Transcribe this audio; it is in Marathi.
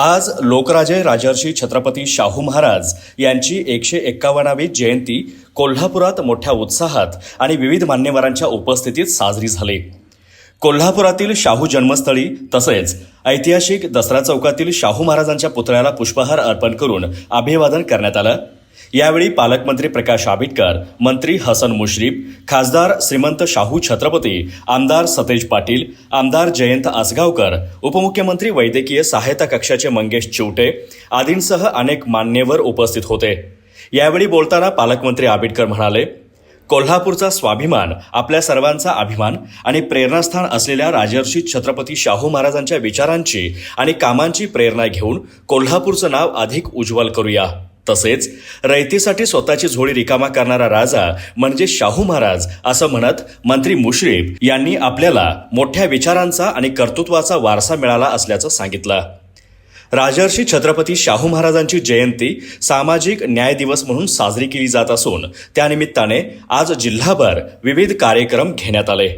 आज लोकराजे राजर्षी छत्रपती शाहू महाराज यांची एकशे एक्कावन्नावी जयंती कोल्हापुरात मोठ्या उत्साहात आणि विविध मान्यवरांच्या उपस्थितीत साजरी झाली. कोल्हापुरातील शाहू जन्मस्थळी तसेच ऐतिहासिक दसरा चौकातील शाहू महाराजांच्या पुतळ्याला पुष्पहार अर्पण करून अभिवादन करण्यात आलं. यावेळी पालकमंत्री प्रकाश आंबेडकर मंत्री हसन मुश्रीफ खासदार श्रीमंत शाहू छत्रपती आमदार सतेज पाटील आमदार जयंत आसगावकर उपमुख्यमंत्री वैद्यकीय सहायता कक्षाचे मंगेश चिवटे आदींसह अनेक मान्यवर उपस्थित होते. यावेळी बोलताना पालकमंत्री आंबेडकर म्हणाले कोल्हापूरचा स्वाभिमान आपल्या सर्वांचा अभिमान आणि प्रेरणास्थान असलेल्या राजर्षी छत्रपती शाहू महाराजांच्या विचारांची आणि कामांची प्रेरणा घेऊन कोल्हापूरचं नाव अधिक उज्ज्वल करूया. तसेच रयतीसाठी स्वतःची झोळी रिकामा करणारा राजा म्हणजे शाहू महाराज असं म्हणत मंत्री मुश्रीफ यांनी आपल्याला मोठ्या विचारांचा आणि कर्तृत्वाचा वारसा मिळाला असल्याचं सांगितलं. राजर्षी छत्रपती शाहू महाराजांची जयंती सामाजिक न्याय दिवस म्हणून साजरी केली जात असून त्यानिमित्ताने आज जिल्हाभर विविध कार्यक्रम घेण्यात आले.